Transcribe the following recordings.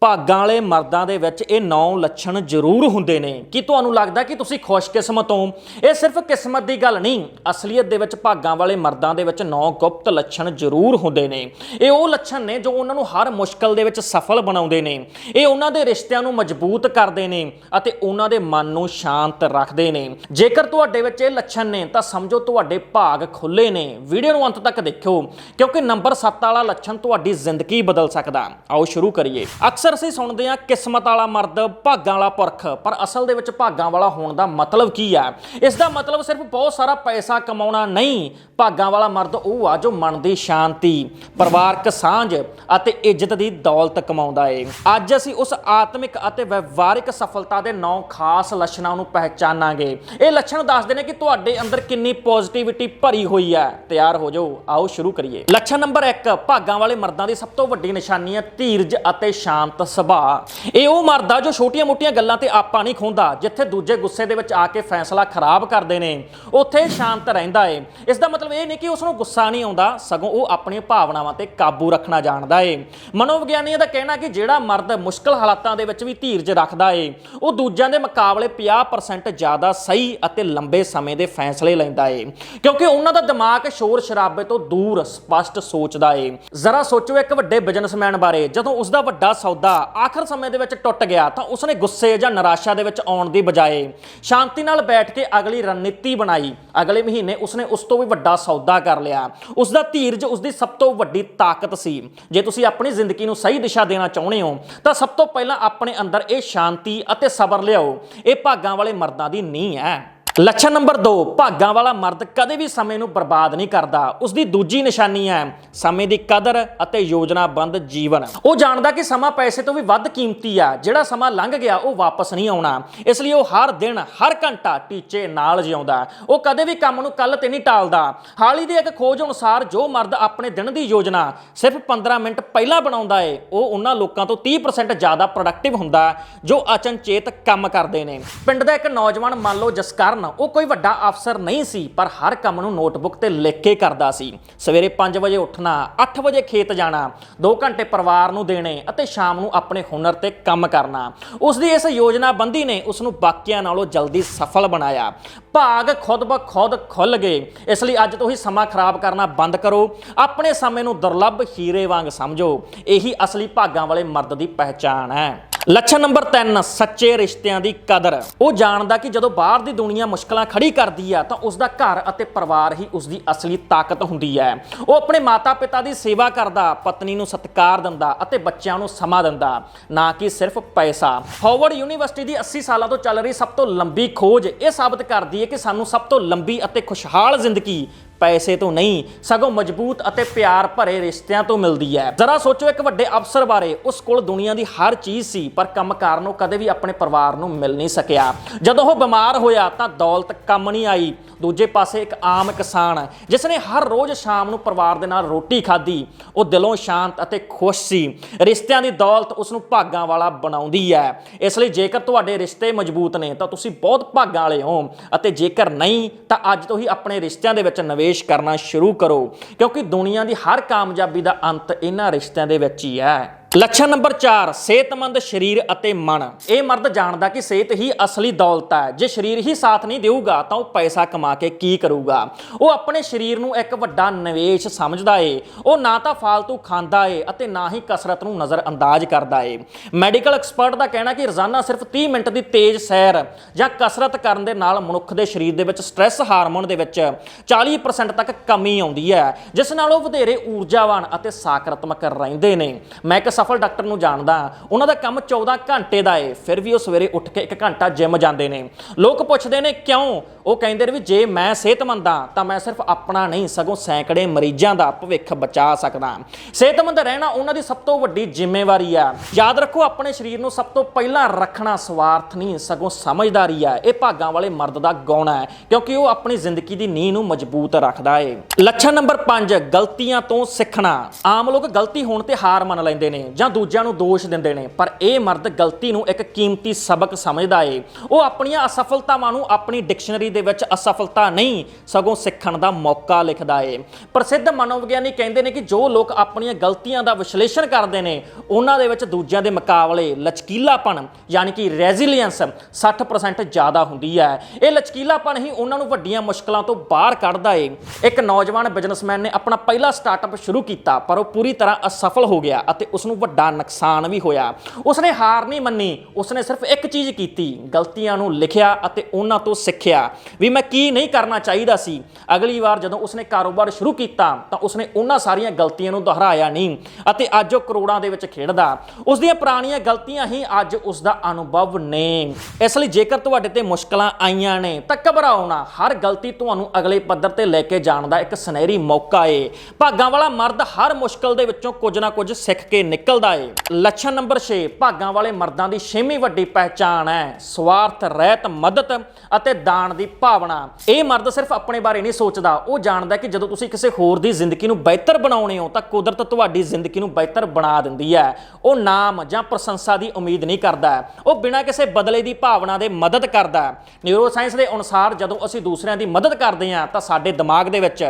ਭਾਗਾਂ ਵਾਲੇ ਮਰਦਾਂ ਦੇ ਵਿੱਚ ਇਹ ਨੌ ਲੱਛਣ ਜ਼ਰੂਰ ਹੁੰਦੇ ਨੇ। ਕੀ ਤੁਹਾਨੂੰ ਲੱਗਦਾ ਕਿ ਤੁਸੀਂ ਖੁਸ਼ਕਿਸਮਤ ਹੋ? ਇਹ ਸਿਰਫ ਕਿਸਮਤ ਦੀ ਗੱਲ ਨਹੀਂ, ਅਸਲੀਅਤ ਦੇ ਵਿੱਚ ਭਾਗਾਂ ਵਾਲੇ ਮਰਦਾਂ ਦੇ ਵਿੱਚ ਨੌ ਗੁਪਤ ਲੱਛਣ ਜ਼ਰੂਰ ਹੁੰਦੇ ਨੇ। ਇਹ ਉਹ ਲੱਛਣ ਨੇ ਜੋ ਉਹਨਾਂ ਨੂੰ ਹਰ ਮੁਸ਼ਕਲ ਦੇ ਵਿੱਚ ਸਫਲ ਬਣਾਉਂਦੇ ਨੇ। ਇਹ ਉਹਨਾਂ ਦੇ ਰਿਸ਼ਤਿਆਂ ਨੂੰ ਮਜ਼ਬੂਤ ਕਰਦੇ ਨੇ ਅਤੇ ਉਹਨਾਂ ਦੇ ਮਨ ਨੂੰ ਸ਼ਾਂਤ ਰੱਖਦੇ ਨੇ। ਜੇਕਰ ਤੁਹਾਡੇ ਵਿੱਚ ਇਹ ਲੱਛਣ ਨੇ, ਤਾਂ ਸਮਝੋ ਤੁਹਾਡੇ ਭਾਗ ਖੁੱਲੇ ਨੇ। ਵੀਡੀਓ ਨੂੰ ਅੰਤ ਤੱਕ ਦੇਖਿਓ, ਕਿਉਂਕਿ ਨੰਬਰ 7 ਵਾਲਾ ਲੱਛਣ ਤੁਹਾਡੀ ਜ਼ਿੰਦਗੀ ਬਦਲ ਸਕਦਾ। ਆਓ ਸ਼ੁਰੂ ਕਰੀਏ। ਅਕਸਰ ਅਸੀਂ ਸੁਣਦੇ ਹਾਂ ਕਿਸਮਤ ਵਾਲਾ ਮਰਦ, ਭਾਗਾਂ ਵਾਲਾ ਪੁਰਖ। ਪਰ ਅਸਲ ਦੇ ਵਿੱਚ ਭਾਗਾਂ ਵਾਲਾ ਹੋਣ ਦਾ ਮਤਲਬ ਕੀ ਹੈ? ਇਸ ਦਾ ਮਤਲਬ ਸਿਰਫ ਬਹੁਤ ਸਾਰਾ ਪੈਸਾ ਕਮਾਉਣਾ ਨਹੀਂ, ਭਾਗਾਂ ਵਾਲਾ ਮਰਦ ਉਹ ਆ ਜੋ ਮਨ ਦੀ ਸ਼ਾਂਤੀ, ਪਰਿਵਾਰਕ ਸਾਂਝ ਅਤੇ ਇੱਜ਼ਤ ਦੀ ਦੌਲਤ ਕਮਾਉਂਦਾ ਏ। ਅੱਜ ਅਸੀਂ ਉਸ ਆਤਮਿਕ ਅਤੇ ਵਿਵਹਾਰਿਕ ਸਫਲਤਾ ਦੇ ਨੌ ਖਾਸ ਲੱਛਣਾਂ ਨੂੰ ਪਹਿਚਾਨਾਂਗੇ। ਇਹ ਲੱਛਣ ਦੱਸਦੇ ਨੇ ਕਿ ਤੁਹਾਡੇ ਅੰਦਰ ਕਿੰਨੀ ਪੋਜ਼ਿਟਿਵਿਟੀ ਭਰੀ ਹੋਈ ਹੈ। ਤਿਆਰ ਹੋ ਜਾਓ, ਆਓ ਸ਼ੁਰੂ ਕਰੀਏ। ਲੱਛਣ ਨੰਬਰ 1 ਭਾਗਾਂ ਵਾਲੇ ਮਰਦਾਂ ਦੀ ਸਭ ਤੋਂ ਵੱਡੀ ਨਿਸ਼ਾਨੀ ਹੈ ਧੀਰਜ ਅਤੇ ਸ਼ਾਂਤ। ਸੁਭਾਅ ਇਹ ਉਹ ਮਰਦ ਆ ਜੋ ਛੋਟੀਆਂ-ਮੋਟੀਆਂ ਗੱਲਾਂ ਤੇ ਆਪਾਂ ਨਹੀਂ ਖੋਂਦਾ ਜਿੱਥੇ ਦੂਜੇ ਗੁੱਸੇ ਦੇ ਵਿੱਚ ਆ ਕੇ ਫੈਸਲਾ ਖਰਾਬ ਕਰਦੇ ਨੇ। ਉੱਥੇ ਸ਼ਾਂਤ ਰਹਿੰਦਾ ਏ। ਇਸ ਦਾ ਮਤਲਬ ਇਹ ਨਹੀਂ ਕਿ ਉਸ ਨੂੰ ਗੁੱਸਾ ਨਹੀਂ ਆਉਂਦਾ, ਸਗੋਂ ਉਹ ਆਪਣੀਆਂ ਭਾਵਨਾਵਾਂ ਤੇ ਕਾਬੂ ਰੱਖਣਾ ਜਾਣਦਾ ਏ। ਮਨੋਵਿਗਿਆਨੀਆਂ ਦਾ ਕਹਿਣਾ ਕਿ ਜਿਹੜਾ ਮਰਦ ਮੁਸ਼ਕਲ ਹਾਲਾਤਾਂ ਦੇ ਵਿੱਚ ਵੀ ਧੀਰਜ ਰੱਖਦਾ ਏ, ਉਹ ਦੂਜਿਆਂ ਦੇ ਮੁਕਾਬਲੇ 50% ਜ਼ਿਆਦਾ ਸਹੀ ਅਤੇ ਲੰਬੇ ਸਮੇਂ ਦੇ ਫੈਸਲੇ ਲੈਂਦਾ ਏ। ਕਿਉਂਕਿ ਉਹਨਾਂ ਦਾ ਦਿਮਾਗ ਸ਼ੋਰ ਸ਼ਰਾਬੇ ਤੋਂ ਦੂਰ ਸਪਸ਼ਟ ਸੋਚਦਾ ਏ। ਜ਼ਰਾ ਸੋਚੋ ਇੱਕ ਵੱਡੇ ਬਿਜ਼ਨਸਮੈਨ ਬਾਰੇ, ਜਦੋਂ ਉਸ ਦਾ ਵੱਡਾ ਸੌਦਾ ਆਖਰ ਸਮੇਂ ਦੇ ਵਿੱਚ ਟੁੱਟ ਗਿਆ ਤਾਂ ਉਸਨੇ ਗੁੱਸੇ ਜਾਂ ਨਿਰਾਸ਼ਾ ਦੇ ਵਿੱਚ ਆਉਣ ਦੀ ਬਜਾਏ ਸ਼ਾਂਤੀ ਨਾਲ ਬੈਠ ਕੇ ਅਗਲੀ ਰਣਨੀਤੀ ਬਣਾਈ। ਅਗਲੇ ਮਹੀਨੇ ਉਸਨੇ ਉਸ ਤੋਂ ਵੀ ਵੱਡਾ ਸੌਦਾ ਕਰ ਲਿਆ। ਉਸ ਦਾ ਧੀਰਜ ਉਸ ਦੀ ਸਭ ਤੋਂ ਵੱਡੀ ਤਾਕਤ ਸੀ। ਜੇ ਤੁਸੀਂ ਆਪਣੀ ਜ਼ਿੰਦਗੀ ਨੂੰ ਸਹੀ ਦਿਸ਼ਾ ਦੇਣਾ ਚਾਹੁੰਦੇ ਹੋ, ਤਾਂ ਸਭ ਤੋਂ ਪਹਿਲਾਂ ਆਪਣੇ ਅੰਦਰ ਇਹ ਸ਼ਾਂਤੀ ਅਤੇ ਸਬਰ ਲਿਆਓ। ਇਹ ਭਾਗਾਂ ਵਾਲੇ ਮਰਦਾਂ ਦੀ ਨੀਂਹ ਹੈ। ਲੱਛਣ ਨੰਬਰ 2 ਭਾਗਾਂ ਵਾਲਾ ਮਰਦ ਕਦੇ ਵੀ ਸਮੇਂ ਨੂੰ ਬਰਬਾਦ ਨਹੀਂ ਕਰਦਾ। ਉਸ ਦੀ ਦੂਜੀ ਨਿਸ਼ਾਨੀ ਹੈ ਸਮੇਂ ਦੀ ਕਦਰ ਅਤੇ ਯੋਜਨਾਬੰਦ ਜੀਵਨ। ਉਹ ਜਾਣਦਾ ਕਿ ਸਮਾਂ ਪੈਸੇ ਤੋਂ ਵੀ ਵੱਧ ਕੀਮਤੀ ਆ, ਜਿਹੜਾ ਸਮਾਂ ਲੰਘ ਗਿਆ, ਉਹ ਵਾਪਸ ਨਹੀਂ ਆਉਣਾ। ਇਸ ਲਈ ਉਹ ਹਰ ਦਿਨ, ਹਰ ਘੰਟਾ ਟੀਚੇ ਨਾਲ ਜਿਉਂਦਾ। ਉਹ ਕਦੇ ਵੀ ਕੰਮ ਨੂੰ ਕੱਲ ਤੇ ਨਹੀਂ ਟਾਲਦਾ। ਹਾਲ ਹੀ ਦੀ ਇੱਕ ਖੋਜ ਅਨੁਸਾਰ ਜੋ ਮਰਦ ਆਪਣੇ ਦਿਨ ਦੀ ਯੋਜਨਾ ਸਿਰਫ 15 ਮਿੰਟ ਪਹਿਲਾਂ ਬਣਾਉਂਦਾ ਏ, ਉਹ ਉਹਨਾਂ ਲੋਕਾਂ ਤੋਂ 30% ਜ਼ਿਆਦਾ ਪ੍ਰੋਡਕਟਿਵ ਹੁੰਦਾ, ਜੋ ਅਚਨਚੇਤ ਕੰਮ ਕਰਦੇ ਨੇ। ਪਿੰਡ ਦਾ ਇੱਕ ਨੌਜਵਾਨ, ਮੰਨ ਲਓ ਜਸਕਰਨ ਉਹ ਕੋਈ ਵੱਡਾ ਅਫਸਰ ਨਹੀਂ ਸੀ, ਪਰ ਹਰ ਕੰਮ ਨੂੰ ਨੋਟਬੁੱਕ ਤੇ ਲਿਖ ਕੇ ਕਰਦਾ ਸੀ। ਸਵੇਰੇ 5 ਵਜੇ ਉੱਠਣਾ 8 ਵਜੇ ਖੇਤ ਜਾਣਾ 2 ਘੰਟੇ ਪਰਿਵਾਰ ਨੂੰ ਦੇਣੇ ਅਤੇ ਸ਼ਾਮ ਨੂੰ ਆਪਣੇ ਹੁਨਰ ਤੇ ਕੰਮ ਕਰਨਾ। ਉਸ ਦੀ ਇਸ ਯੋਜਨਾਬੰਦੀ ਨੇ ਉਸ ਨੂੰ ਬਾਕੀਆਂ ਨਾਲੋਂ ਜਲਦੀ ਸਫਲ ਬਣਾਇਆ। ਭਾਗ ਖੁਦ ਬ ਖੁਦ ਖੁੱਲ ਗਏ। ਇਸ ਲਈ ਅੱਜ ਤੋਂ ਹੀ ਸਮਾਂ ਖਰਾਬ ਕਰਨਾ ਬੰਦ ਕਰੋ। ਆਪਣੇ ਸਮੇਂ ਨੂੰ ਦੁਰਲੱਭ ਹੀਰੇ ਵਾਂਗ ਸਮਝੋ। ਇਹੀ ਅਸਲੀ ਭਾਗਾਂ ਵਾਲੇ ਮਰਦ ਦੀ ਪਹਿਚਾਣ ਹੈ। ਲੱਛਣ ਨੰਬਰ 3 ਸੱਚੇ ਰਿਸ਼ਤਿਆਂ ਦੀ ਕਦਰ। ਉਹ ਜਾਣਦਾ ਕਿ ਜਦੋਂ ਬਾਹਰ ਦੀ ਦੁਨੀਆ ਮੁਸ਼ਕਲਾਂ ਖੜੀ ਕਰਦੀ ਆ, ਤਾਂ ਉਸ ਦਾ ਘਰ ਅਤੇ ਪਰਿਵਾਰ ਹੀ ਉਸ ਦੀ ਅਸਲੀ ਤਾਕਤ ਹੁੰਦੀ ਹੈ ਉਹ ਆਪਣੇ ਮਾਤਾ-ਪਿਤਾ ਦੀ ਸੇਵਾ ਕਰਦਾ, ਪਤਨੀ ਨੂੰ ਸਤਿਕਾਰ ਦਿੰਦਾ ਅਤੇ ਬੱਚਿਆਂ ਨੂੰ ਸਮਾਂ ਦਿੰਦਾ, ਨਾ ਕਿ ਸਿਰਫ ਪੈਸਾ। ਹਾਰਵਰਡ ਯੂਨੀਵਰਸਿਟੀ ਦੀ 80 ਸਾਲਾਂ ਤੋਂ ਚੱਲ ਰਹੀ ਸਭ ਤੋਂ ਲੰਬੀ ਖੋਜ ਇਹ ਸਾਬਤ ਕਰਦੀ ਹੈ ਕਿ ਸਾਨੂੰ ਸਭ ਤੋਂ ਲੰਬੀ ਅਤੇ ਖੁਸ਼ਹਾਲ ਜ਼ਿੰਦਗੀ ਪੈਸੇ ਤੋਂ ਨਹੀਂ, ਸਗੋਂ ਮਜ਼ਬੂਤ ਅਤੇ ਪਿਆਰ ਭਰੇ ਰਿਸ਼ਤਿਆਂ ਤੋਂ ਮਿਲਦੀ ਹੈ। ਜ਼ਰਾ ਸੋਚੋ ਇੱਕ ਵੱਡੇ ਅਫਸਰ ਬਾਰੇ, ਉਸ ਕੋਲ ਦੁਨੀਆ ਦੀ ਹਰ ਚੀਜ਼ ਸੀ, ਪਰ ਕੰਮ ਕਾਰਨ ਉਹ ਕਦੇ ਵੀ ਆਪਣੇ ਪਰਿਵਾਰ ਨੂੰ ਮਿਲ ਨਹੀਂ ਸਕਿਆ। ਜਦੋਂ ਉਹ ਬਿਮਾਰ ਹੋਇਆ ਤਾਂ ਦੌਲਤ ਕੰਮ ਨਹੀਂ ਆਈ। ਦੂਜੇ ਪਾਸੇ ਇੱਕ ਆਮ ਕਿਸਾਨ ਜਿਸ ਨੇ ਹਰ ਰੋਜ਼ ਸ਼ਾਮ ਨੂੰ ਪਰਿਵਾਰ ਦੇ ਨਾਲ ਰੋਟੀ ਖਾਧੀ। ਉਹ ਦਿਲੋਂ ਸ਼ਾਂਤ ਅਤੇ ਖੁਸ਼ ਸੀ। ਰਿਸ਼ਤਿਆਂ ਦੀ ਦੌਲਤ ਉਸ ਨੂੰ ਭਾਗਾਂ ਵਾਲਾ ਬਣਾਉਂਦੀ ਹੈ। ਇਸ ਲਈ ਜੇਕਰ ਤੁਹਾਡੇ ਰਿਸ਼ਤੇ ਮਜ਼ਬੂਤ ਨੇ, ਤਾਂ ਤੁਸੀਂ ਬਹੁਤ ਭਾਗਾਂ ਵਾਲੇ ਹੋ। ਅਤੇ ਜੇਕਰ ਨਹੀਂ, ਤਾਂ ਅੱਜ ਤੋਂ ਹੀ ਆਪਣੇ ਰਿਸ਼ਤਿਆਂ ਦੇ ਵਿੱਚ ਨਿਵੇਸ਼ ਕਰਨਾ ਸ਼ੁਰੂ ਕਰੋ। ਕਿਉਂਕਿ ਦੁਨੀਆ ਦੀ ਹਰ ਕਾਮਯਾਬੀ ਦਾ ਅੰਤ ਇਹਨਾਂ ਰਿਸ਼ਤਿਆਂ ਦੇ ਵਿੱਚ ਹੀ ਹੈ। ਲੱਛਣ ਨੰਬਰ 4 ਸਿਹਤਮੰਦ ਸਰੀਰ ਅਤੇ ਮਨ। ਇਹ ਮਰਦ ਜਾਣਦਾ ਕਿ ਸਿਹਤ ਹੀ ਅਸਲੀ ਦੌਲਤ ਹੈ। ਜੇ ਸਰੀਰ ਹੀ ਸਾਥ ਨਹੀਂ ਦੇਊਗਾ, ਤਾਂ ਉਹ ਪੈਸਾ ਕਮਾ ਕੇ ਕੀ ਕਰੂਗਾ? ਉਹ ਆਪਣੇ ਸਰੀਰ ਨੂੰ ਇੱਕ ਵੱਡਾ ਨਿਵੇਸ਼ ਸਮਝਦਾ ਏ। ਉਹ ਨਾ ਤਾਂ ਫਾਲਤੂ ਖਾਂਦਾ ਏ ਅਤੇ ਨਾ ਹੀ ਕਸਰਤ ਨੂੰ ਨਜ਼ਰ ਅੰਦਾਜ਼ ਕਰਦਾ ਏ। ਮੈਡੀਕਲ ਐਕਸਪਰਟ ਦਾ ਕਹਿਣਾ ਕਿ ਰੋਜ਼ਾਨਾ ਸਿਰਫ 30 ਮਿੰਟ ਦੀ ਤੇਜ਼ ਸੈਰ ਜਾਂ ਕਸਰਤ ਕਰਨ ਦੇ ਨਾਲ ਮਨੁੱਖ ਦੇ ਸਰੀਰ ਦੇ ਵਿੱਚ ਸਟ੍ਰੈਸ ਹਾਰਮੋਨ ਦੇ ਵਿੱਚ 40% ਤੱਕ ਕਮੀ ਆਉਂਦੀ ਹੈ, ਜਿਸ ਨਾਲ ਉਹ ਵਧੇਰੇ ਊਰਜਾਵਾਨ ਅਤੇ ਸਾਕਾਰਾਤਮਕ ਰਹਿੰਦੇ ਨੇ। ਮੈਂ ਇੱਕ ਸਫਲ ਡਾਕਟਰ ਨੂੰ ਜਾਣਦਾ। ਉਹਨਾਂ ਦਾ ਕੰਮ 14 ਘੰਟੇ ਦਾ ਏ। ਫਿਰ ਵੀ ਉਹ ਸਵੇਰੇ ਉੱਠ ਕੇ 1 ਘੰਟਾ ਜਿਮ ਜਾਂਦੇ ਨੇ। ਲੋਕ ਪੁੱਛਦੇ ਨੇ, ਕਿਉਂ? ਉਹ ਕਹਿੰਦੇ ਨੇ ਵੀ, ਜੇ ਮੈਂ ਸਿਹਤਮੰਦ ਹਾਂ, ਤਾਂ ਮੈਂ ਸਿਰਫ ਆਪਣਾ ਨਹੀਂ, ਸਗੋਂ ਸੈਂਕੜੇ ਮਰੀਜ਼ਾਂ ਦਾ ਭਵਿੱਖ ਬਚਾ ਸਕਦਾ। ਸਿਹਤਮੰਦ ਰਹਿਣਾ ਉਹਨਾਂ ਦੀ ਸਭ ਤੋਂ ਵੱਡੀ ਜ਼ਿੰਮੇਵਾਰੀ ਆ। ਯਾਦ ਰੱਖੋ, ਆਪਣੇ ਸਰੀਰ ਨੂੰ ਸਭ ਤੋਂ ਪਹਿਲਾਂ ਰੱਖਣਾ ਸਵਾਰਥ ਨਹੀਂ, ਸਗੋਂ ਸਮਝਦਾਰੀ ਆ। ਇਹ ਭਾਗਾਂ ਵਾਲੇ ਮਰਦ ਦਾ ਗੌਣਾ ਹੈ, ਕਿਉਂਕਿ ਉਹ ਆਪਣੀ ਜ਼ਿੰਦਗੀ ਦੀ ਨੀਂਹ ਨੂੰ ਮਜ਼ਬੂਤ ਰੱਖਦਾ ਏ। ਲੱਛਣ ਨੰਬਰ 5 ਗਲਤੀਆਂ ਤੋਂ ਸਿੱਖਣਾ। ਆਮ ਲੋਕ ਗਲਤੀ ਹੋਣ ਤੇ ਹਾਰ ਮੰਨ ਲੈਂਦੇ ਨੇ। ਜਾਂ ਦੂਜਿਆਂ ਨੂੰ ਦੋਸ਼ ਦਿੰਦੇ ਨੇ, ਪਰ ਇਹ ਮਰਦ ਗਲਤੀ ਨੂੰ ਇੱਕ ਕੀਮਤੀ ਸਬਕ ਸਮਝਦਾ ਏ। ਉਹ ਆਪਣੀਆਂ ਅਸਫਲਤਾਵਾਂ ਨੂੰ ਆਪਣੀ ਡਿਕਸ਼ਨਰੀ ਦੇ ਵਿੱਚ ਅਸਫਲਤਾ ਨਹੀਂ, ਸਗੋਂ ਸਿੱਖਣ ਦਾ ਮੌਕਾ ਲਿਖਦਾ ਏ। ਪ੍ਰਸਿੱਧ ਮਨੋਵਿਗਿਆਨੀ ਕਹਿੰਦੇ ਨੇ ਕਿ ਜੋ ਲੋਕ ਆਪਣੀਆਂ ਗਲਤੀਆਂ ਦਾ ਵਿਸ਼ਲੇਸ਼ਣ ਕਰਦੇ ਨੇ, ਉਹਨਾਂ ਦੇ ਵਿੱਚ ਦੂਜਿਆਂ ਦੇ ਮੁਕਾਬਲੇ ਲਚਕੀਲਾਪਣ, ਯਾਨੀ ਕਿ ਰੈਜ਼ਿਲੀਅੰਸ 60% ਜ਼ਿਆਦਾ ਹੁੰਦੀ ਹੈ। ਇਹ ਲਚਕੀਲਾਪਣ ਹੀ ਉਹਨਾਂ ਨੂੰ ਵੱਡੀਆਂ ਮੁਸ਼ਕਲਾਂ ਤੋਂ ਬਾਹਰ ਕੱਢਦਾ ਏ। ਇੱਕ ਨੌਜਵਾਨ ਬਿਜ਼ਨਸਮੈਨ ਨੇ ਆਪਣਾ ਪਹਿਲਾ ਸਟਾਰਟਅਪ ਸ਼ੁਰੂ ਕੀਤਾ, ਪਰ ਉਹ ਪੂਰੀ ਤਰ੍ਹਾਂ ਅਸਫਲ ਹੋ ਗਿਆ ਅਤੇ ਉਸ ਨੂੰ ਵੱਡਾ ਨੁਕਸਾਨ ਵੀ ਹੋਇਆ। ਉਸਨੇ ਹਾਰ ਨਹੀਂ ਮੰਨੀ, ਉਸਨੇ ਸਿਰਫ ਇੱਕ ਚੀਜ਼ ਕੀਤੀ, ਗਲਤੀਆਂ ਨੂੰ ਲਿਖਿਆ ਅਤੇ ਉਹਨਾਂ ਤੋਂ ਸਿੱਖਿਆ। ਵੀ ਮੈਂ ਕੀ ਨਹੀਂ ਕਰਨਾ ਚਾਹੀਦਾ ਸੀ। ਅਗਲੀ ਵਾਰ ਜਦੋਂ ਉਸਨੇ ਕਾਰੋਬਾਰ ਸ਼ੁਰੂ ਕੀਤਾ, ਤਾਂ ਉਸਨੇ ਉਹਨਾਂ ਸਾਰੀਆਂ ਗਲਤੀਆਂ ਨੂੰ ਦੁਹਰਾਇਆ ਨਹੀਂ ਅਤੇ ਅੱਜ ਉਹ ਕਰੋੜਾਂ ਦੇ ਵਿੱਚ ਖੇਡਦਾ। ਉਸ ਦੀਆਂ ਪੁਰਾਣੀਆਂ ਗਲਤੀਆਂ ਹੀ ਅੱਜ ਉਸ ਦਾ ਅਨੁਭਵ ਨੇ। ਇਸ ਲਈ ਜੇਕਰ ਤੁਹਾਡੇ ਤੇ ਮੁਸ਼ਕਲਾਂ ਆਈਆਂ ਨੇ, ਤਾਂ ਘਬਰਾਓ ਨਾ। ਹਰ ਗਲਤੀ ਤੁਹਾਨੂੰ ਅਗਲੇ ਪੱਧਰ ਤੇ ਲੈ ਕੇ ਜਾਣ ਦਾ ਇੱਕ ਸੁਨਹਿਰੀ ਮੌਕਾ ਏ। ਭਾਗਾਂ ਵਾਲਾ ਮਰਦ ਹਰ ਮੁਸ਼ਕਲ ਦੇ ਵਿੱਚੋਂ ਕੁਝ ਨਾ ਕੁਝ ਸਿੱਖ ਕੇ ਨਿਕਲਦਾ ਏ। ਲੱਛਣ ਨੰਬਰ 6 ਭਾਗਾਂ ਵਾਲੇ ਮਰਦਾਂ ਦੀ ਛੇਵੀਂ ਵੱਡੀ ਪਹਿਚਾਣ ਹੈ। ਸਵਾਰਥ, ਰਹਿਤ, ਮਦਦ ਅਤੇ ਦਾਨ ਦੀ ਭਾਵਨਾ। ਇਹ ਮਰਦ ਸਿਰਫ ਆਪਣੇ ਬਾਰੇ ਨਹੀਂ ਸੋਚਦਾ। ਉਹ ਜਾਣਦਾ ਕਿ ਜਦੋਂ ਤੁਸੀਂ ਕਿਸੇ ਹੋਰ ਦੀ ਜ਼ਿੰਦਗੀ ਨੂੰ ਬਿਹਤਰ ਬਣਾਉਣੇ ਹੋ, ਤਾਂ ਕੁਦਰਤ ਤੁਹਾਡੀ ਜ਼ਿੰਦਗੀ ਨੂੰ ਬਿਹਤਰ ਬਣਾ ਦਿੰਦੀ ਹੈ। ਉਹ ਨਾਮ ਜਾਂ ਪ੍ਰਸ਼ੰਸਾ ਦੀ ਉਮੀਦ ਨਹੀਂ ਕਰਦਾ। ਉਹ ਬਿਨਾਂ ਕਿਸੇ ਬਦਲੇ ਦੀ ਭਾਵਨਾ ਦੇ ਮਦਦ ਕਰਦਾ ਨਿਊਰੋਸਾਇੰਸ ਦੇ ਅਨੁਸਾਰ, ਜਦੋਂ ਅਸੀਂ ਦੂਸਰਿਆਂ ਦੀ ਮਦਦ ਕਰਦੇ ਹਾਂ, ਤਾਂ ਸਾਡੇ ਦਿਮਾਗ ਦੇ ਵਿੱਚ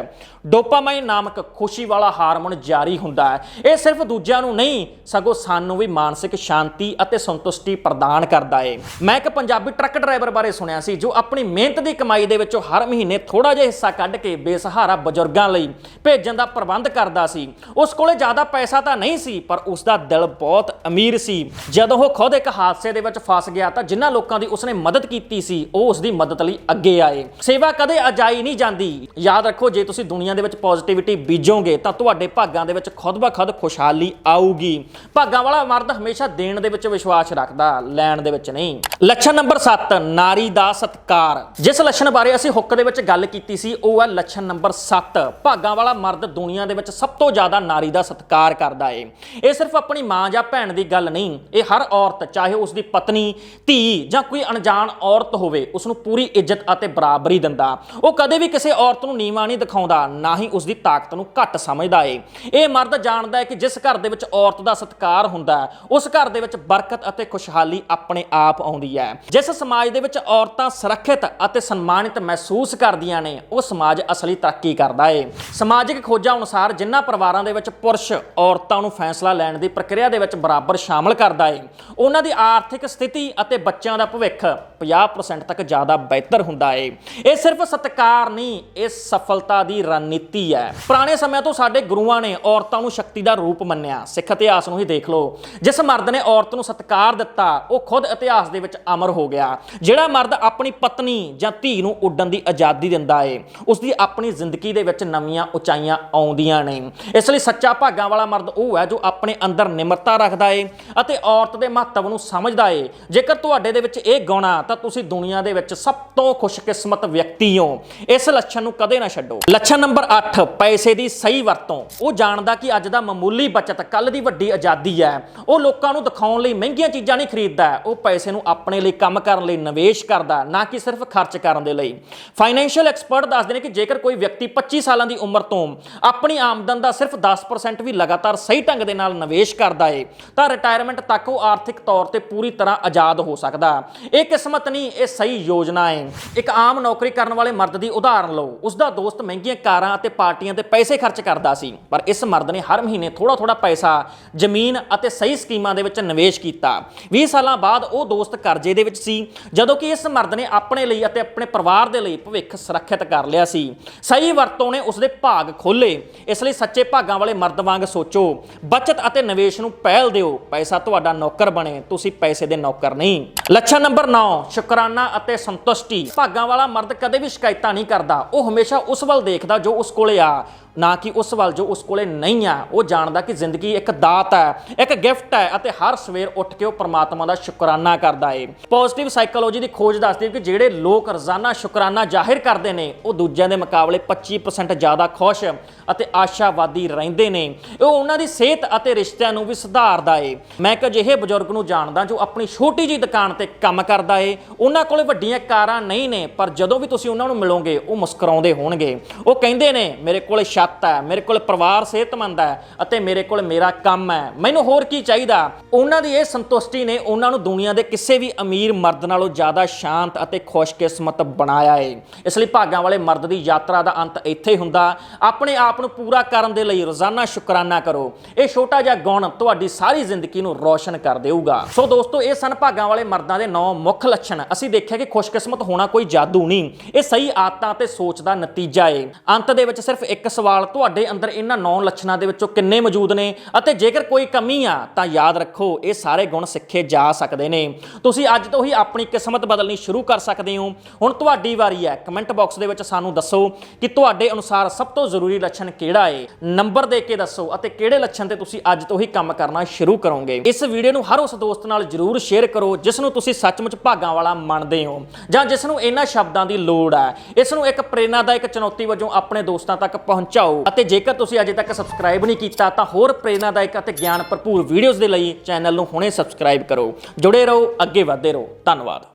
ਡੋਪਾਮਾਈਨ ਨਾਮਕ ਖੁਸ਼ੀ ਵਾਲਾ ਹਾਰਮੋਨ ਜਾਰੀ ਹੁੰਦਾ ਹੈ। ਇਹ ਸਿਰਫ ਦੂਜਿਆਂ ਨੂੰ ਨਹੀਂ ਸਗੋਂ ਸਾਨੂੰ ਵੀ ਮਾਨਸਿਕ ਸ਼ਾਂਤੀ ਅਤੇ ਸੰਤੁਸ਼ਟੀ ਪ੍ਰਦਾਨ ਕਰਦਾ ਏ। ਮੈਂ ਇੱਕ ਪੰਜਾਬੀ ਟਰੱਕ ਡਰਾਈਵਰ ਬਾਰੇ ਸੁਣਿਆ ਸੀ, ਜੋ ਆਪਣੀ ਮਿਹਨਤ ਦੀ ਕਮਾਈ ਦੇ ਵਿੱਚੋਂ ਹਰ ਮਹੀਨੇ ਥੋੜਾ ਜਿਹਾ ਹਿੱਸਾ ਕੱਢ ਕੇ ਬੇਸਹਾਰਾ ਬਜ਼ੁਰਗਾਂ ਲਈ ਭੇਜਣ ਦਾ ਪ੍ਰਬੰਧ ਕਰਦਾ ਸੀ। ਉਸ ਕੋਲੇ ਜ਼ਿਆਦਾ ਪੈਸਾ ਤਾਂ ਨਹੀਂ ਸੀ, ਪਰ ਉਸ ਦਾ ਦਿਲ ਬਹੁਤ ਅਮੀਰ ਸੀ। ਜਦੋਂ ਉਹ ਖੁਦ ਇੱਕ ਹਾਦਸੇ ਦੇ ਵਿੱਚ ਫਸ ਗਿਆ ਤਾਂ ਜਿਨ੍ਹਾਂ ਲੋਕਾਂ ਦੀ ਉਸਨੇ ਮਦਦ ਕੀਤੀ ਸੀ, ਉਹ ਉਸ ਦੀ ਮਦਦ ਲਈ ਅੱਗੇ ਆਏ। ਸੇਵਾ ਕਦੇ ਅਜਾਈ ਨਹੀਂ ਜਾਂਦੀ। ਯਾਦ ਰੱਖੋ, ਜੇ ਤੁਸੀਂ ਦੁਨੀਆ ਦੇ ਵਿੱਚ ਪੋਜ਼ਿਟਿਵਿਟੀ ਬੀਜੋਗੇ ਤਾਂ ਤੁਹਾਡੇ ਭਾਗਾਂ ਦੇ ਵਿੱਚ ਖੁਦ ਬਖੁਦ ਖੁਸ਼ਹਾਲੀ ਆਊਗੀ। ਭਾਗਾਂ ਵਾਲਾ ਮਰਦ ਹਮੇਸ਼ਾ ਦੇਣ ਦੇ ਵਿੱਚ ਵਿਸ਼ਵਾਸ ਰੱਖਦਾ, ਲੈਣ ਦੇ ਵਿੱਚ ਨਹੀਂ। ਲੱਛਣ ਨੰਬਰ 7 ਨਾਰੀ ਦਾ ਸਤਕਾਰ। ਜਿਸ ਲੱਛਣ ਬਾਰੇ ਅਸੀਂ ਹੁੱਕ ਦੇ ਵਿੱਚ ਗੱਲ ਕੀਤੀ ਸੀ, ਉਹ ਹੈ ਲੱਛਣ ਨੰਬਰ 7 ਭਾਗਾਂ ਵਾਲਾ ਮਰਦ ਦੁਨੀਆ ਦੇ ਵਿੱਚ ਸਭ ਤੋਂ ਜ਼ਿਆਦਾ ਨਾਰੀ ਦਾ ਸਤਕਾਰ ਕਰਦਾ ਏ। ਇਹ ਸਿਰਫ ਆਪਣੀ ਮਾਂ ਜਾਂ ਭੈਣ ਦੀ ਗੱਲ ਨਹੀਂ, ਇਹ ਹਰ ਔਰਤ, ਚਾਹੇ ਉਸ ਦੀ ਪਤਨੀ, ਧੀ ਜਾਂ ਕੋਈ ਅਣਜਾਣ ਔਰਤ ਹੋਵੇ, ਉਸ ਨੂੰ ਪੂਰੀ ਇੱਜ਼ਤ ਅਤੇ ਬਰਾਬਰੀ ਦਿੰਦਾ। ਉਹ ਕਦੇ ਵੀ ਕਿਸੇ ਔਰਤ ਨੂੰ ਨੀਵਾਂ ਨਹੀਂ ਦਿਖਾਉਂਦਾ, ਨਾ ਹੀ ਉਸ ਦੀ ਤਾਕਤ ਨੂੰ ਘੱਟ ਸਮਝਦਾ ਏ। ਇਹ ਮਰਦ ਜਾਣਦਾ ਹੈ ਕਿ ਜਿਸ ਘਰ ਦੇ ਵਿੱਚ ਔਰਤ ਦਾ ਸਤਕਾਰ ਹੁੰਦਾ ਹੈ, ਉਸ ਘਰ ਦੇ ਵਿੱਚ ਬਰਕਤ ਅਤੇ ਖੁਸ਼ਹਾਲੀ ਆਪਣੇ ਆਪ ਆਉਂਦੀ ਹੈ। ਜਿਸ ਸਮਾਜ ਦੇ ਵਿੱਚ ਔਰਤਾਂ ਸੁਰੱਖਿਅਤ ਅਤੇ ਸਨਮਾਨਿਤ ਮਹਿਸੂਸ ਕਰਦੀਆਂ ਨੇ ਉਹ ਸਮਾਜ ਅਸਲੀ ਤਰੱਕੀ ਕਰਦਾ ਏ। ਸਮਾਜਿਕ ਖੋਜਾਂ ਅਨੁਸਾਰ ਜਿਨ੍ਹਾਂ ਪਰਿਵਾਰਾਂ ਦੇ ਵਿੱਚ ਪੁਰਸ਼ ਔਰਤਾਂ ਨੂੰ ਫੈਸਲਾ ਲੈਣ ਦੀ ਪ੍ਰਕਿਰਿਆ ਦੇ ਵਿੱਚ ਬਰਾਬਰ ਸ਼ਾਮਲ ਕਰਦਾ ਏ ਉਹਨਾਂ ਦੀ ਆਰਥਿਕ ਸਥਿਤੀ ਅਤੇ ਬੱਚਿਆਂ ਦਾ ਭਵਿੱਖ 50% ਤੱਕ ਜ਼ਿਆਦਾ ਬਿਹਤਰ ਹੁੰਦਾ ਏ। ਇਹ ਸਿਰਫ ਸਤਕਾਰ ਨਹੀਂ ਇਹ ਸਫਲਤਾ ਦੀ ਰਣਨੀਤੀ ਹੈ। ਪੁਰਾਣੇ ਸਮਿਆਂ ਤੋਂ ਸਾਡੇ ਗੁਰੂਆਂ ਨੇ ਔਰਤਾਂ ਨੂੰ ਸ਼ਕਤੀ ਦਾ ਰੂਪ ਮੰਨਿਆ ਸਿੱਖ ਇਤਿਹਾਸ ਨੂੰ ਹੀ ਦੇਖ ਲਓ। ਜਿਸ ਮਰਦ ਨੇ ਔਰਤ ਨੂੰ ਸਤਿਕਾਰ ਦਿੱਤਾ, ਉਹ ਖੁਦ ਇਤਿਹਾਸ ਦੇ ਵਿੱਚ ਅਮਰ ਹੋ ਗਿਆ। ਜਿਹੜਾ ਮਰਦ ਆਪਣੀ ਪਤਨੀ ਜਾਂ ਧੀ ਨੂੰ ਉੱਡਣ ਦੀ ਆਜ਼ਾਦੀ ਦਿੰਦਾ ਏ ਉਸ ਦੀ ਆਪਣੀ ਜ਼ਿੰਦਗੀ ਦੇ ਵਿੱਚ ਨਵੀਆਂ ਉਚਾਈਆਂ ਆਉਂਦੀਆਂ ਨੇ। ਇਸ ਲਈ ਸੱਚਾ ਭਾਗਾਂ ਵਾਲਾ ਮਰਦ ਉਹ ਹੈ ਜੋ ਆਪਣੇ ਅੰਦਰ ਨਿਮਰਤਾ ਰੱਖਦਾ ਏ ਅਤੇ ਔਰਤ ਦੇ ਮਹੱਤਵ ਨੂੰ ਸਮਝਦਾ ਏ। ਜੇਕਰ ਤੁਹਾਡੇ ਦੇ ਵਿੱਚ ਇਹ ਗੁਣ ਆ, ਤਾਂ ਤੁਸੀਂ ਦੁਨੀਆ ਦੇ ਵਿੱਚ ਸਭ ਤੋਂ ਖੁਸ਼ਕਿਸਮਤ ਵਿਅਕਤੀ ਹੋ। ਇਸ ਲੱਛਣ ਨੂੰ ਕਦੇ ਨਾ ਛੱਡੋ। ਲੱਛਣ ਨੰਬਰ 8 ਪੈਸੇ ਦੀ ਸਹੀ ਵਰਤੋਂ। ਉਹ ਜਾਣਦਾ ਕਿ ਅੱਜ ਦਾ ਮਾਮੂਲੀ ਬਚਤ ਕੱਲ ਦੀ ਵੱਡੀ ਆਜ਼ਾਦੀ ਹੈ। ਉਹ ਲੋਕਾਂ ਨੂੰ ਦਿਖਾਉਣ ਲਈ ਮਹਿੰਗੀਆਂ ਚੀਜ਼ਾਂ ਨਹੀਂ ਖਰੀਦਦਾ। ਉਹ ਪੈਸੇ ਨੂੰ ਆਪਣੇ ਲਈ ਕੰਮ ਕਰਨ ਲਈ ਨਿਵੇਸ਼ ਕਰਦਾ, ਨਾ ਕਿ ਸਿਰਫ ਖਰਚ ਕਰਨ ਦੇ ਲਈ। ਫਾਈਨੈਂਸ਼ੀਅਲ ਐਕਸਪਰਟ ਦੱਸਦੇ ਨੇ ਕਿ ਜੇਕਰ ਕੋਈ ਵਿਅਕਤੀ 25 ਸਾਲਾਂ ਦੀ ਉਮਰ ਤੋਂ ਆਪਣੀ ਆਮਦਨ ਦਾ ਸਿਰਫ 10% ਵੀ ਲਗਾਤਾਰ ਸਹੀ ਢੰਗ ਦੇ ਨਾਲ ਨਿਵੇਸ਼ ਕਰਦਾ ਏ, ਤਾਂ ਰਿਟਾਇਰਮੈਂਟ ਤੱਕ ਉਹ ਆਰਥਿਕ ਤੌਰ ਤੇ ਪੂਰੀ ਤਰ੍ਹਾਂ ਆਜ਼ਾਦ ਹੋ ਸਕਦਾ। ਇਹ ਕਿਸਮਤ ਨਹੀਂ, ਇਹ ਸਹੀ ਯੋਜਨਾ ਏ। ਇੱਕ ਆਮ ਨੌਕਰੀ ਕਰਨ ਵਾਲੇ ਮਰਦ ਦੀ ਉਦਾਹਰਨ ਲਓ। ਉਸ ਦਾ ਦੋਸਤ ਮਹਿੰਗੀਆਂ ਕਾਰਾਂ ਅਤੇ ਪਾਰਟੀਆਂ ਤੇ ਪੈਸੇ ਖਰਚ ਕਰਦਾ ਸੀ, ਪਰ ਇਸ ਮਰਦ ਨੇ ਹਰ ਮਹੀਨੇ ਥੋੜਾ ਥੋੜਾ ਪੈਸਾ ਜ਼ਮੀਨ ਅਤੇ ਸਹੀ ਸਕੀਮਾਂ ਦੇ ਵਿੱਚ ਨਿਵੇਸ਼ ਕੀਤਾ। 20 ਸਾਲਾਂ ਬਾਅਦ ਉਹ ਦੋਸਤ ਕਰਜ਼ੇ ਦੇ ਵਿੱਚ ਸੀ, ਜਦੋਂ ਕਿ ਇਸ ਮਰਦ ਨੇ ਆਪਣੇ ਲਈ ਅਤੇ ਆਪਣੇ ਪਰਿਵਾਰ ਦੇ ਲਈ ਭਵਿੱਖ ਸੁਰੱਖਿਅਤ ਕਰ ਲਿਆ ਸੀ। ਸਹੀ ਵਰਤੋਂ ਨੇ ਉਸ ਦੇ ਭਾਗ ਖੋਲੇ ਇਸ ਲਈ ਸੱਚੇ ਭਾਗਾਂ ਵਾਲੇ ਮਰਦ ਵਾਂਗ ਸੋਚੋ, ਬਚਤ ਅਤੇ ਨਿਵੇਸ਼ ਨੂੰ ਪਹਿਲ ਦਿਓ। ਪੈਸਾ ਤੁਹਾਡਾ ਨੌਕਰ ਬਣੇ, ਤੁਸੀਂ ਪੈਸੇ ਦੇ ਨੌਕਰ ਨਹੀਂ। ਲੱਛਣ ਨੰਬਰ 9 ਸ਼ੁਕਰਾਨਾ ਅਤੇ ਸੰਤੁਸ਼ਟੀ। ਭਾਗਾਂ ਵਾਲਾ ਮਰਦ ਕਦੇ ਵੀ ਸ਼ਿਕਾਇਤਾਂ ਨਹੀਂ ਕਰਦਾ। ਉਹ ਹਮੇਸ਼ਾ ਉਸ ਵੱਲ ਦੇਖਦਾ ਜੋ ਉਸ ਕੋਲੇ ਆ, ਨਾ ਕਿ ਉਸ ਵੱਲ ਜੋ ਉਸ ਕੋਲੇ ਨਹੀਂ ਆ। ਉਹ ਜਾਣਦਾ ਕਿ ਜ਼ਿੰਦਗੀ ਇੱਕ ਦਾ ਦਾਤ ਹੈ। ਇੱਕ ਗਿਫਟ ਹੈ ਅਤੇ ਹਰ ਸਵੇਰ ਉੱਠ ਕੇ ਉਹ ਪ੍ਰਮਾਤਮਾ ਦਾ ਸ਼ੁਕਰਾਨਾ ਕਰਦਾ ਏ। ਪੋਜ਼ਿਟਿਵ ਸਾਈਕੋਲੋਜੀ ਦੀ ਖੋਜ ਦੱਸਦੀ ਹੈ ਕਿ ਜਿਹੜੇ ਲੋਕ ਰੋਜ਼ਾਨਾ ਸ਼ੁਕਰਾਨਾ ਜ਼ਾਹਿਰ ਕਰਦੇ ਨੇ, ਉਹ ਦੂਜਿਆਂ ਦੇ ਮੁਕਾਬਲੇ 25% ਜ਼ਿਆਦਾ ਖੁਸ਼ ਅਤੇ ਆਸ਼ਾਵਾਦੀ ਰਹਿੰਦੇ ਨੇ। ਉਹ ਉਹਨਾਂ ਦੀ ਸਿਹਤ ਅਤੇ ਰਿਸ਼ਤਿਆਂ ਨੂੰ ਵੀ ਸੁਧਾਰਦਾ ਏ। ਮੈਂ ਇੱਕ ਅਜਿਹੇ ਬਜ਼ੁਰਗ ਨੂੰ ਜਾਣਦਾ ਜੋ ਆਪਣੀ ਛੋਟੀ ਜੀ ਦੁਕਾਨ ਤੇ ਕੰਮ ਕਰਦਾ ਏ। ਉਹਨਾਂ ਕੋਲੇ ਵੱਡੀਆਂ ਕਾਰਾਂ ਨਹੀਂ ਨੇ, ਪਰ ਜਦੋਂ ਵੀ ਤੁਸੀਂ ਉਹਨਾਂ ਨੂੰ ਮਿਲੋਗੇ, ਉਹ ਮੁਸਕਰਾਉਂਦੇ ਹੋਣਗੇ। ਉਹ ਕਹਿੰਦੇ ਨੇ, ਮੇਰੇ ਕੋਲੇ ਛੱਤ ਛੱਤ ਹੈ, ਮੇਰੇ ਕੋਲ ਪਰਿਵਾਰ ਸਿਹਤਮੰਦ ਹੈ ਅਤੇ ਮੇਰੇ ਕੋਲ ਮੇਰਾ ਕੰਮ ਹੈ। ਮੈਨੂੰ ਹੋਰ ਕੀ ਚਾਹੀਦਾ? ਉਹਨਾਂ ਦੀ ਇਹ ਸੰਤੁਸ਼ਟੀ ਨੇ ਉਹਨਾਂ ਨੂੰ ਦੁਨੀਆ ਦੇ ਕਿਸੇ ਵੀ ਅਮੀਰ ਮਰਦ ਨਾਲੋਂ ਜ਼ਿਆਦਾ ਸ਼ਾਂਤ ਅਤੇ ਖੁਸ਼ਕਿਸਮਤ ਬਣਾਇਆ ਏ। ਇਸ ਲਈ ਭਾਗਾਂ ਵਾਲੇ ਮਰਦ ਦੀ ਯਾਤਰਾ ਦਾ ਅੰਤ ਇੱਥੇ ਹੁੰਦਾ। ਆਪਣੇ ਆਪ ਨੂੰ ਪੂਰਾ ਕਰਨ ਦੇ ਲਈ ਰੋਜ਼ਾਨਾ ਸ਼ੁਕਰਾਨਾ ਕਰੋ। ਇਹ ਛੋਟਾ ਜਿਹਾ ਗੁਣ ਤੁਹਾਡੀ ਸਾਰੀ ਜ਼ਿੰਦਗੀ ਨੂੰ ਰੌਸ਼ਨ ਕਰ ਦੇਊਗਾ। ਸੋ ਦੋਸਤੋ, ਇਹ ਸਨ ਭਾਗਾਂ ਵਾਲੇ ਮਰਦਾਂ ਦੇ ਨੌ ਮੁੱਖ ਲੱਛਣ। ਅਸੀਂ ਦੇਖਿਆ ਕਿ ਖੁਸ਼ਕਿਸਮਤ ਹੋਣਾ ਕੋਈ ਜਾਦੂ ਨਹੀਂ। ਇਹ ਸਹੀ ਆਦਤਾਂ ਤੇ ਸੋਚ ਦਾ ਨਤੀਜਾ ਏ। ਅੰਤ ਦੇ ਵਿੱਚ ਸਿਰਫ ਇੱਕ ਸਵਾਲ ਤੁਹਾਡੇ ਅੰਦਰ ਇਹਨਾਂ ਨੌ ਲੱਛਣਾਂ ਦੇ ਵਿੱਚੋਂ ਕਿੰਨੇ ਮੌਜੂਦ ਨੇ ਅਤੇ ਜੇਕਰ ਕੋਈ ਕਮੀ ਆ, ਤਾਂ ਯਾਦ ਰੱਖੋ, ਇਹ ਸਾਰੇ ਗੁਣ ਸਿੱਖੇ ਜਾ ਸਕਦੇ ਨੇ। ਤੁਸੀਂ ਅੱਜ ਤੋਂ ਹੀ ਆਪਣੀ ਕਿਸਮਤ ਬਦਲਣੀ ਸ਼ੁਰੂ ਕਰ ਸਕਦੇ ਹੋ। ਹੁਣ ਤੁਹਾਡੀ ਵਾਰੀ ਹੈ। ਕਮੈਂਟ ਬਾਕਸ ਦੇ ਵਿੱਚ ਸਾਨੂੰ ਦੱਸੋ ਕਿ ਤੁਹਾਡੇ ਅਨੁਸਾਰ ਸਭ ਤੋਂ ਜ਼ਰੂਰੀ ਲੱਛਣ ਕਿਹੜਾ ਏ? ਨੰਬਰ ਦੇ ਕੇ ਦੱਸੋ ਅਤੇ ਕਿਹੜੇ ਲੱਛਣ ਤੇ ਤੁਸੀਂ ਅੱਜ ਤੋਂ ਹੀ ਕੰਮ ਕਰਨਾ ਸ਼ੁਰੂ ਕਰੋਗੇ। ਇਸ ਵੀਡੀਓ ਨੂੰ ਹਰ ਉਸ ਦੋਸਤ ਨਾਲ ਜਰੂਰ ਸ਼ੇਅਰ ਕਰੋ, ਜਿਸ ਨੂੰ ਤੁਸੀਂ ਸੱਚਮੁੱਚ ਭਾਗਾਂ ਵਾਲਾ ਮੰਨਦੇ ਹੋ ਜਾਂ ਜਿਸ ਨੂੰ ਇਹਨਾਂ ਸ਼ਬਦਾਂ ਦੀ ਲੋੜ ਹੈ। ਇਸ ਨੂੰ ਇੱਕ ਪ੍ਰੇਰਨਾਦਾਇਕ ਚੁਣੌਤੀ ਵਜੋਂ ਆਪਣੇ ਦੋਸਤਾਂ ਤੱਕ ਪਹੁੰਚਾਓ ਅਤੇ ਜੇਕਰ ਤੁਸੀਂ ਅਜੇ ਤੱਕ ਸਬਸਕ੍ਰਾਈਬ ਨਹੀਂ ਕੀਤਾ, ਤਾਂ ਹੋਰ ਪ੍ਰੇਰਨਾਦਾਇਕ ਅਤੇ ਗਿਆਨ ਭਰਪੂਰ ਵੀਡੀਓਜ਼ ਦੇ ਲਈ ਚੈਨਲ ਨੂੰ ਹੁਣੇ ਸਬਸਕ੍ਰਾਈਬ ਕਰੋ। ਜੁੜੇ ਰਹੋ, ਅੱਗੇ ਵਧਦੇ ਰਹੋ। ਧੰਨਵਾਦ।